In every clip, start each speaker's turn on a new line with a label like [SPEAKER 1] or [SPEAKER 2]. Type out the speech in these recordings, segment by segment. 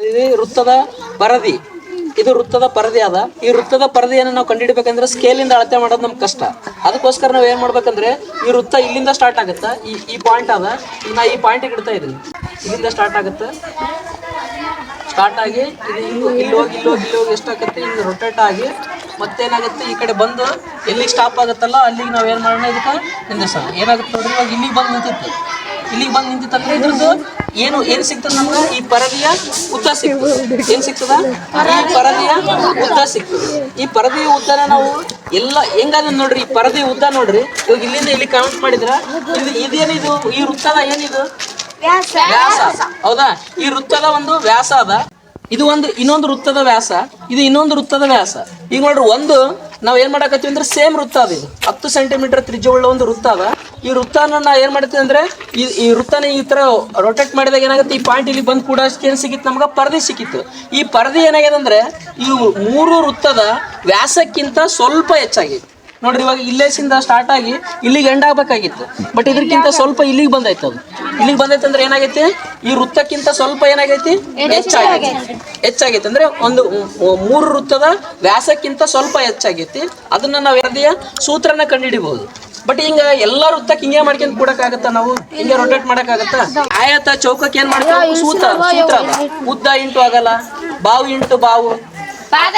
[SPEAKER 1] ಇದು ವೃತ್ತದ ಪರದಿ. ಇದು ವೃತ್ತದ ಪರದಿ ಅದ ಈ ವೃತ್ತದ ಪರದಿಯನ್ನು ನಾವು ಕಂಡುಹಿಡಬೇಕಂದ್ರೆ ಸ್ಕೇಲಿಂದ ಅಳತೆ ಮಾಡೋದು ನಮ್ಗೆ ಕಷ್ಟ. ಅದಕ್ಕೋಸ್ಕರ ನಾವು ಏನು ಮಾಡ್ಬೇಕಂದ್ರೆ ಈ ವೃತ್ತ ಇಲ್ಲಿಂದ ಸ್ಟಾರ್ಟ್ ಆಗುತ್ತೆ. ಈ ಈ ಪಾಯಿಂಟ್ ಅದ ನಾ ಈ ಪಾಯಿಂಟ್ ಇಡ್ತಾ ಇದ್ದೀನಿ ಇಲ್ಲಿಂದ ಸ್ಟಾರ್ಟ್ ಆಗುತ್ತೆ. ಸ್ಟಾರ್ಟ್ ಆಗಿ ಇದು ಇಲ್ಲಿ ಇಲ್ಲಿ ಹೋಗಿ ಇಲ್ಲಿ ಹೋಗಿ ಇಲ್ಲಿ ಹೋಗಿ ಎಷ್ಟಾಗುತ್ತೆ ಇಲ್ಲಿ ರೊಟೇಟ್ ಆಗಿ ಮತ್ತೇನಾಗುತ್ತೆ? ಈ ಕಡೆ ಬಂದು ಎಲ್ಲಿಗೆ ಸ್ಟಾಪ್ ಆಗುತ್ತಲ್ಲ ಅಲ್ಲಿಗೆ ನಾವು ಏನು ಮಾಡೋಣ ಇದಕ್ಕೆ ನಿಂದಿಸೋಣ ಏನಾಗುತ್ತೆ ನೋಡ್ರಿ? ಇವಾಗ ಇಲ್ಲಿಗೆ ಬಂದು ನಿಂತಿತ್ತು. ಇಲ್ಲಿಗೆ ಬಂದು ನಿಂತಿತ್ತಂದ್ರೆ ಇದ್ರದ್ದು ಏನು ಏನ್ ಸಿಗ್ತದ ನಮ್ಗೆ ಈ ಪರದಿಯ ಉದ್ದ ಸಿಗ್ತದೆ ಏನ್ ಸಿಗ್ತದ ಈ ಪರದಿಯ ಉದ್ದ ಸಿಗ್ತದೆ ಈ ಪರದಿಯ ಉದ್ದನ ನಾವು ಎಲ್ಲ ಹೆಂಗಾದ ನೋಡ್ರಿ ಈ ಪರದಿಯ ಉದ್ದ ನೋಡ್ರಿ. ಇವಾಗ ಇಲ್ಲಿಂದ ಇಲ್ಲಿ ಕೌಂಟ್ ಮಾಡಿದ್ರ ಇದು ಇದೇನಿದು ಈ ವೃತ್ತದ ಏನಿದು ವ್ಯಾಸ. ಹೌದಾ? ಈ ವೃತ್ತದ ಒಂದು ವ್ಯಾಸ ಅದ. ಇದು ಒಂದು ಇನ್ನೊಂದು ವೃತ್ತದ ವ್ಯಾಸ. ಇದು ಇನ್ನೊಂದು ವೃತ್ತದ ವ್ಯಾಸ. ಈಗ ನೋಡ್ರಿ ಒಂದು ನಾವ್ ಏನ್ ಮಾಡಕತ್ತೀವಿ ಅಂದ್ರೆ ಸೇಮ್ ವೃತ್ತ ಅದ ಇದು. ಹತ್ತು ಸೆಂಟಿಮೀಟರ್ ತ್ರಿಜ್ಯವುಳ್ಳ ಒಂದು ವೃತ್ತ ಅದ. ಈ ವೃತ್ತನ ನಾ ಏನ್ ಮಾಡ್ತೀನಿ ಅಂದ್ರೆ, ಈ ಈ ವೃತ್ತನ ಈ ತರ ರೊಟೇಟ್ ಮಾಡಿದಾಗ ಏನಾಗುತ್ತೆ? ಈ ಪಾಯಿಂಟ್ ಇಲ್ಲಿ ಬಂದು ಕೂಡ ಏನು ಸಿಕ್ಕಿತ್ತು ನಮ್ಗೆ ಪರದೆ ಸಿಕ್ಕಿತ್ತು. ಈ ಪರದೆ ಏನಾಗಿದೆ ಅಂದ್ರೆ, ಈ ಮೂರು ವೃತ್ತದ ವ್ಯಾಸಕ್ಕಿಂತ ಸ್ವಲ್ಪ ಹೆಚ್ಚಾಗೈತಿ ನೋಡ್ರಿ, ಇವಾಗ ಇಲ್ಲೇಸಿಂದ ಸ್ಟಾರ್ಟ್ ಆಗಿ ಇಲ್ಲಿಗೆ ಎಂಡ್ ಆಗ್ಬೇಕಾಗಿತ್ತು. ಬಟ್ ಇದಕ್ಕಿಂತ ಸ್ವಲ್ಪ ಇಲ್ಲಿಗೆ ಬಂದೈತೆ ಅದು. ಇಲ್ಲಿಗೆ ಬಂದೈತೆ ಅಂದ್ರೆ ಏನಾಗೈತಿ? ಈ ವೃತ್ತಕ್ಕಿಂತ ಸ್ವಲ್ಪ ಏನಾಗೈತಿ? ಹೆಚ್ಚಾಗೈತಿ. ಹೆಚ್ಚಾಗೈತಿ. ಅಂದ್ರೆ ಒಂದು ಮೂರು ವೃತ್ತದ ವ್ಯಾಸಕ್ಕಿಂತ ಸ್ವಲ್ಪ ಹೆಚ್ಚಾಗೈತಿ. ಅದನ್ನ ನಾವು ಎರ್ದಿಯ ಸೂತ್ರನ ಕಂಡುಹಿಡಿಬಹುದು. ಬಟ್ ಹಿಂಗ ಎಲ್ಲಾ ವೃತ್ತಕ್ಕೆ ಹಿಂಗೆ ಮಾಡ್ಕೊಂಡ್ ಕೂಡಕ್ಕಾಗತ್ತ ನಾವು? ಹಿಂಗೆ ರೊಟೇಟ್ ಮಾಡಕ್ಕಾಗತ್ತ? ಆಯತ ಚೌಕಕ್ಕೆ ಏನ್ ಮಾಡ್ತೀವಿ? ಸೂತ್ರ ಸೂತ್ರ. ಉದ್ದ ಇಂಟು ಆಗಲ್ಲ ಬಾವು ಇಂಟು ಬಾವು.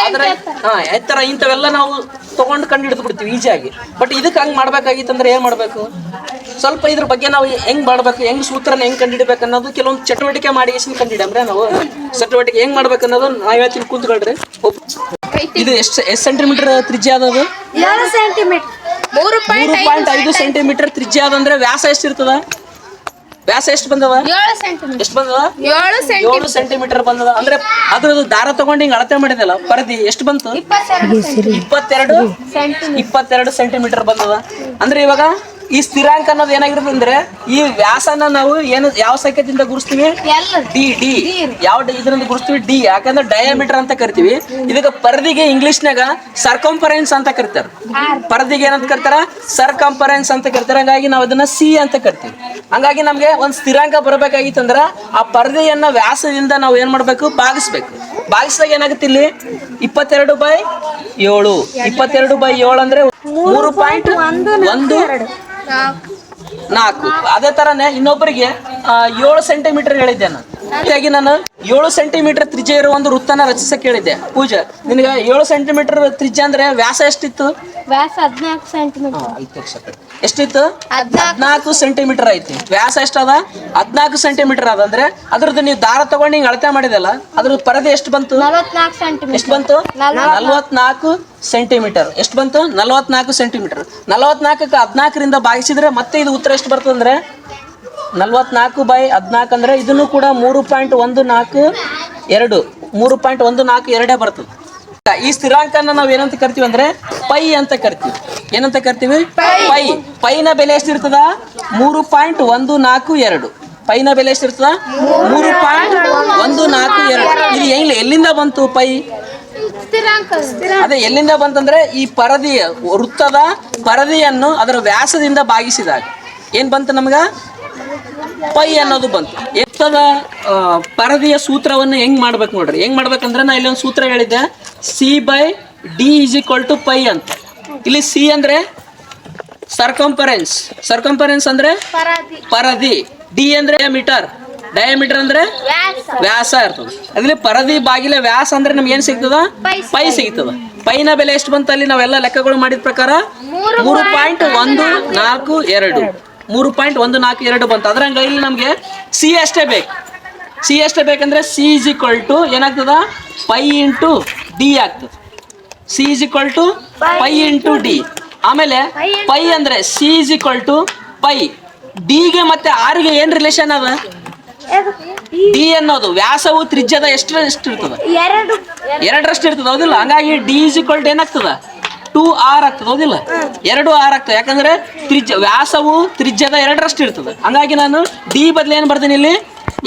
[SPEAKER 1] ಆದ್ರೆ ಹಾ ಎತ್ತರ ಇಂಥವೆಲ್ಲ ನಾವು ತಗೊಂಡು ಕಂಡು ಹಿಡಿದು ಬಿಡ್ತೀವಿ ಈಜಿಯಾಗಿ. ಬಟ್ ಇದಕ್ಕೆ ಹಂಗ್ ಮಾಡ್ಬೇಕಾಗಿತ್ತಂದ್ರೆ ಏನು ಏನ್ ಮಾಡ್ಬೇಕು? ಸ್ವಲ್ಪ ಇದ್ರ ಬಗ್ಗೆ ನಾವು ಹೆಂಗ್ ಮಾಡ್ಬೇಕು? ಹೆಂಗ್ ಸೂತ್ರನ ಹೆಂಗ್ ಕಂಡಿಡ್ಬೇಕು ಅನ್ನೋದು ಕೆಲವೊಂದು ಚಟುವಟಿಕೆ ಮಾಡಿ ಎಷ್ಟು ಕಂಡಿಡಮ್ರೆ ನಾವು. ಚಟುವಟಿಕೆ ಹೆಂಗ್ ಮಾಡ್ಬೇಕು ಅನ್ನೋದು ನಾವ್ ಹೇಳ್ತೀನಿ ಕೂತ್ಕೊಳ್ರಿ. ಇದು ಎಷ್ಟು ಎಷ್ಟು ಸೆಂಟಿಮೀಟರ್ ತ್ರಿಜ್ಯ ಅದದು
[SPEAKER 2] ಅದು? ಸೆಂಟಿಮೀಟರ್ ಮೂರು
[SPEAKER 1] ಪಾಯಿಂಟ್ ಐದು ಸೆಂಟಿಮೀಟರ್. ತ್ರಿಜ್ಯ ಅದಂದ್ರೆ ವ್ಯಾಸ ಎಷ್ಟಿರ್ತದ? ವ್ಯಾಸ ಎಷ್ಟು ಬಂದವ
[SPEAKER 2] ಏಳು ಸೆಂಟಿಮೀಟರ್.
[SPEAKER 1] ಎಷ್ಟು ಬಂದವ
[SPEAKER 2] ಏಳು
[SPEAKER 1] ಏಳು ಸೆಂಟಿಮೀಟರ್ ಬಂದದ. ಅಂದ್ರೆ ಅದ್ರದ್ದು ದಾರ ತಗೊಂಡು ಹಿಂಗ್ ಅಳತೆ ಮಾಡಿದಲ್ಲ ಪರದಿ ಎಷ್ಟು ಬಂತು?
[SPEAKER 2] ಇಪ್ಪತ್ತೆರಡು
[SPEAKER 1] ಇಪ್ಪತ್ತೆರಡು
[SPEAKER 2] ಸೆಂಟಿಮೀಟರ್
[SPEAKER 1] ಬಂದದ. ಅಂದ್ರೆ ಇವಾಗ ಈ ಸ್ಥಿರಾಂಕ ಅನ್ನೋದು ಏನಾಗಿರುತ್ತೆ ಅಂದ್ರೆ ಈ ವ್ಯಾಸನ ನಾವು ಏನು ಯಾವ ಸಂಖ್ಯೆದಿಂದ ಗುರುಸ್ತೀವಿ? ಡಿ ಡಿ ಯಾವ ಇದರಿಂದ ಗುರುಸ್ತೀವಿ? ಡಿ ಯಾಕಂದ್ರೆ ಡಯಾಮೀಟರ್ ಅಂತ ಕರಿತೀವಿ. ಇದಕ್ಕೆ ಪರದಿಗೆ ಇಂಗ್ಲಿಷ್ನಾಗ ಸರ್ಕಂಫರೆನ್ಸ್ ಅಂತ ಕರಿತಾರೆ. ಪರದಿಗೆ ಏನಂತ ಕರಿತಾರ? ಸರ್ಕಂಫರೆನ್ಸ್ ಅಂತ ಕರಿತಾರೆ. ಹಂಗಾಗಿ ನಾವು ಅದನ್ನ ಸಿ ಅಂತ ಕರಿತೀವಿ. ಹಂಗಾಗಿ ನಮ್ಗೆ ಒಂದ್ ಸ್ಥಿರಾಂಕ ಬರಬೇಕಾಗಿತ್ತಂದ್ರ ಆ ಪರದೆಯನ್ನ ವ್ಯಾಸದಿಂದ ನಾವು ಏನ್ ಮಾಡ್ಬೇಕು? ಭಾಗಿಸ್ಬೇಕು. ಭಾಗಿಸಿದಾಗ ಏನಾಗುತ್ತೆ ಇಲ್ಲಿ? ಇಪ್ಪತ್ತೆರಡು ಬೈ ಏಳು. ಇಪ್ಪತ್ತೆರಡು ಬೈ ಏಳು ಅಂದ್ರೆ ಮೂರು ಪಾಯಿಂಟ್ ಒಂದು ನಾಲ್ಕು. ಅದೇ ತರನೇ ಇನ್ನೊಬ್ಬರಿಗೆ ಏಳು ಸೆಂಟಿಮೀಟರ್ ಹೇಳಿದ್ದೆ ನಾನು. ಹೀಗಾಗಿ ನಾನು ಏಳು ಸೆಂಟಿಮೀಟರ್ ತ್ರಿಜ್ಯ ಇರುವ ಒಂದು ವೃತ್ತನ ರಚಿಸಕ್ಕೆ ಹೇಳಿದ್ದೆ. ಪೂಜಾ ನಿನಗೆ ಏಳು ಸೆಂಟಿಮೀಟರ್ ತ್ರಿಜ್ಯ ಅಂದ್ರೆ ವ್ಯಾಸ ಎಷ್ಟಿತ್ತು?
[SPEAKER 2] ವ್ಯಾಸ ಹದಿನಾಲ್ಕು ಸೆಂಟಿಮೀಟರ್
[SPEAKER 1] ಎಷ್ಟಿತ್ತು? ಹದಿನಾಲ್ಕು. ಸೆಂಟಿಮೀಟರ್ ಐತಿ. ವ್ಯಾಸ ಎಷ್ಟದ? ಹದಿನಾಲ್ಕು ಸೆಂಟಿಮೀಟರ್ ಅದ ಅಂದ್ರೆ ಅದ್ರದ್ದು ನೀವು ದಾರ ತಗೊಂಡು ಹಿಂಗೆ ಅಳತೆ ಮಾಡಿದಲ್ಲ ಅದ್ರ ಪರದೆ ಎಷ್ಟು ಬಂತು? ಎಷ್ಟು ಬಂತು? ನಲ್ವತ್ನಾಲ್ಕು. ಸೆಂಟಿಮೀಟರ್ ಎಷ್ಟು ಬಂತು? ನಲ್ವತ್ನಾಲ್ಕು ಸೆಂಟಿಮೀಟರ್ ನಲ್ವತ್ನಾಲ್ಕಕ್ಕೆ ಹದಿನಾಲ್ಕರಿಂದ ಭಾಗಿಸಿದ್ರೆ ಮತ್ತೆ ಇದು ಉತ್ತರ ಎಷ್ಟು ಬರ್ತದೆ ಅಂದ್ರೆ ನಲ್ವತ್ನಾಲ್ಕು ಬೈ ಹದಿನಾಲ್ಕು ಅಂದರೆ ಇದನ್ನು ಕೂಡ ಮೂರು ಪಾಯಿಂಟ್ ಒಂದು ನಾಲ್ಕು ಎರಡು. ಮೂರು ಪಾಯಿಂಟ್ ಒಂದು ನಾಲ್ಕು ಎರಡೇ ಬರ್ತದೆ. ಈ ಸ್ಥಿರಾಂಕನ ನಾವು ಏನಂತ ಕರಿತೀವಿ ಅಂದ್ರೆ ಪೈ ಅಂತ ಕರಿತೀವಿ. ಏನಂತ ಕರಿತೀವಿ? ಪೈ. ಪೈನ ಬೆಲೆ ಎಷ್ಟಿರ್ತದ? ಮೂರು ಪಾಯಿಂಟ್ ಒಂದು ನಾಲ್ಕು ಎರಡು. ಪೈನ ಬೆಲೆ ಎಷ್ಟಿರ್ತದ? ಮೂರು ಪಾಯಿಂಟ್ ಒಂದು ನಾಲ್ಕು ಎರಡು. ಇದು ಹೆಂಗ್ ಎಲ್ಲಿಂದ ಬಂತು ಪೈ? ಅದೇ ಎಲ್ಲಿಂದ ಬಂತಂದ್ರೆ ಈ ಪರದಿಯ ವೃತ್ತದ ಪರದಿಯನ್ನು ಅದರ ವ್ಯಾಸದಿಂದ ಭಾಗಿಸಿದಾಗ ಏನ್ ಬಂತು ನಮ್ಗ? ಪೈ ಅನ್ನೋದು ಬಂತು. ಎತ್ತದ ಪರದಿಯ ಸೂತ್ರವನ್ನು ಹೆಂಗ್ ಮಾಡ್ಬೇಕು ನೋಡ್ರಿ? ಹೆಂಗ್ ಮಾಡ್ಬೇಕಂದ್ರೆ ನಾ ಇಲ್ಲಿ ಒಂದು ಸೂತ್ರ ಹೇಳಿದ್ದೆ. C by D is equal to pi ಅಂತ. ಇಲ್ಲಿ ಸಿ ಅಂದ್ರೆ ಸರ್ಕಂಪರೆನ್ಸ್ ಸರ್ಕಂಪರೆನ್ಸ್ ಅಂದ್ರೆ
[SPEAKER 2] ಪರಾದಿ.
[SPEAKER 1] ಡಿ ಅಂದ್ರೆ ಮೀಟರ್ ಡಯಾಮೀಟರ್ ಅಂದ್ರೆ
[SPEAKER 2] ವ್ಯಾಸ.
[SPEAKER 1] ಇರ್ತದೆ. ಅದ್ರಲ್ಲಿ ಪರದಿ ಬಾಗಿಲ ವ್ಯಾಸ ಅಂದ್ರೆ ನಮ್ಗೆ ಏನ್ ಸಿಗ್ತದ?
[SPEAKER 2] ಪೈ
[SPEAKER 1] ಸಿಗ್ತದ. ಪೈನ ಬೆಲೆ ಎಷ್ಟು ಬಂತ ಅಲ್ಲಿ ನಾವೆಲ್ಲ ಲೆಕ್ಕಗಳು ಮಾಡಿದ ಪ್ರಕಾರ?
[SPEAKER 2] ಮೂರು
[SPEAKER 1] ಪಾಯಿಂಟ್ ಒಂದು ನಾಲ್ಕು ಎರಡು. ಮೂರು ಪಾಯಿಂಟ್ ಒಂದು ನಾಲ್ಕು ಎರಡು ಬಂತು. ಅದ್ರಂಗ ಇಲ್ಲಿ ನಮಗೆ ಸಿ ಅಷ್ಟೇ ಬೇಕು. ಸಿ ಅಷ್ಟೇ ಬೇಕಂದ್ರೆ ಸಿ ಇಸ್ ಈಕ್ವಲ್ ಟು ಏನಾಗ್ತದ? ಪೈ ಇಂಟು ಡಿ ಆಗ್ತದೆ. C is equal to pi into D ಆಮೇಲೆ ಪೈ ಅಂದ್ರೆ C is equal to pi ಡಿಗೆ ಮತ್ತೆ ಆರ್ಗೆ ಏನ್ ರಿಲೇಷನ್ ಅದ? ಡಿ ಅನ್ನೋದು. ವ್ಯಾಸವು ತ್ರಿಜ್ಯದ ಎಷ್ಟು ಎಷ್ಟು ಇರ್ತದ? ಎರಡರಷ್ಟು ಇರ್ತದ ಹೌದಿಲ್ಲ? ಹಂಗಾಗಿ ಡಿ ಇಸ್ ಈಕ್ವಲ್ ಟು ಏನಾಗ್ತದ? ಟೂ ಆರ್ ಆಗ್ತದ ಹೌದಿಲ್ಲ? ಎರಡು ಆರ್ ಆಗ್ತದೆ. ಯಾಕಂದ್ರೆ ತ್ರಿಜ್ಯ ವ್ಯಾಸವು ತ್ರಿಜ್ಯದ ಎರಡರಷ್ಟು ಇರ್ತದೆ. ಹಂಗಾಗಿ ನಾನು ಡಿ ಬದಲು ಏನು ಬರ್ತೀನಿ ಇಲ್ಲಿ?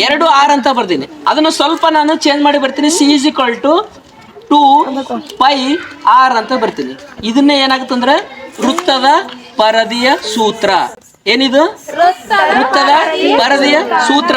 [SPEAKER 1] ಎರಡು ಆರ್ ಅಂತ ಬರ್ತೀನಿ. ಅದನ್ನು ಸ್ವಲ್ಪ ನಾನು ಚೇಂಜ್ ಮಾಡಿ ಬರ್ತೀನಿ. C is equal to two pi R ಅಂತ ಬರ್ತೀನಿ. ಇದನ್ನೇ ಏನಾಗುತ್ತಂದ್ರೆ ವೃತ್ತದ ಪರದಿಯ ಸೂತ್ರ. ಏನಿದು? ವೃತ್ತದ ಪರದಿಯ ಸೂತ್ರ.